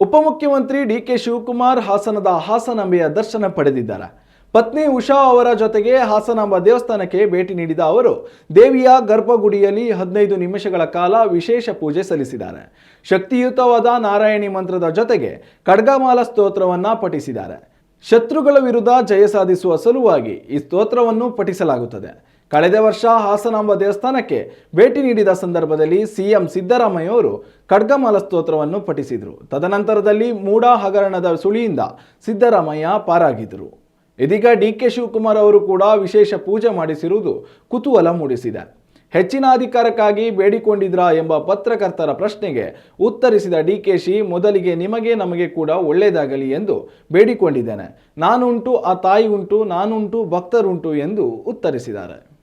ಉಪಮುಖ್ಯಮಂತ್ರಿ D K Shivakumar ಹಾಸನದ ಹಾಸನಾಂಬೆಯ ದರ್ಶನ ಪಡೆದಿದ್ದಾರೆ. ಪತ್ನಿ ಉಷಾ ಅವರ ಜೊತೆಗೆ ಹಾಸನಾಂಬ ದೇವಸ್ಥಾನಕ್ಕೆ ಭೇಟಿ ನೀಡಿದ ಅವರು, ದೇವಿಯ ಗರ್ಭಗುಡಿಯಲ್ಲಿ ಹದಿನೈದು ನಿಮಿಷಗಳ ಕಾಲ ವಿಶೇಷ ಪೂಜೆ ಸಲ್ಲಿಸಿದ್ದಾರೆ. ಶಕ್ತಿಯುತವಾದ ನಾರಾಯಣಿ ಮಂತ್ರದ ಜೊತೆಗೆ ಖಡ್ಗಮಾಲ ಸ್ತೋತ್ರವನ್ನ ಪಠಿಸಿದ್ದಾರೆ. ಶತ್ರುಗಳ ವಿರುದ್ಧ ಜಯ ಸಾಧಿಸುವ ಸಲುವಾಗಿ ಈ ಸ್ತೋತ್ರವನ್ನು ಪಠಿಸಲಾಗುತ್ತದೆ. ಕಳೆದ ವರ್ಷ ಹಾಸನಾಂಬ ದೇವಸ್ಥಾನಕ್ಕೆ ಭೇಟಿ ನೀಡಿದ ಸಂದರ್ಭದಲ್ಲಿ ಸಿಎಂ ಸಿದ್ದರಾಮಯ್ಯ ಅವರು ಖಡ್ಗಮಾಲ ಸ್ತೋತ್ರವನ್ನು ಪಠಿಸಿದರು. ತದನಂತರದಲ್ಲಿ ಮೂಡ ಹಗರಣದ ಸುಳಿಯಿಂದ ಸಿದ್ದರಾಮಯ್ಯ ಪಾರಾಗಿದ್ದರು. ಇದೀಗ ಡಿ ಕೆ ಶಿವಕುಮಾರ್ ಅವರು ಕೂಡ ವಿಶೇಷ ಪೂಜೆ ಮಾಡಿಸಿರುವುದು ಕುತೂಹಲ ಮೂಡಿಸಿದೆ. ಹೆಚ್ಚಿನ ಅಧಿಕಾರಕ್ಕಾಗಿ ಬೇಡಿಕೊಂಡಿದ್ರಾ ಎಂಬ ಪತ್ರಕರ್ತರ ಪ್ರಶ್ನೆಗೆ ಉತ್ತರಿಸಿದ ಡಿ ಕೆ ಶಿ, ಮೊದಲಿಗೆ ನಿಮಗೆ ನಮಗೆ ಕೂಡ ಒಳ್ಳೆಯದಾಗಲಿ ಎಂದು ಬೇಡಿಕೊಂಡಿದ್ದೇನೆ. ನಾನುಂಟು, ಆ ತಾಯಿ ಉಂಟು, ನಾನುಂಟು, ಭಕ್ತರುಂಟು ಎಂದು ಉತ್ತರಿಸಿದ್ದಾರೆ.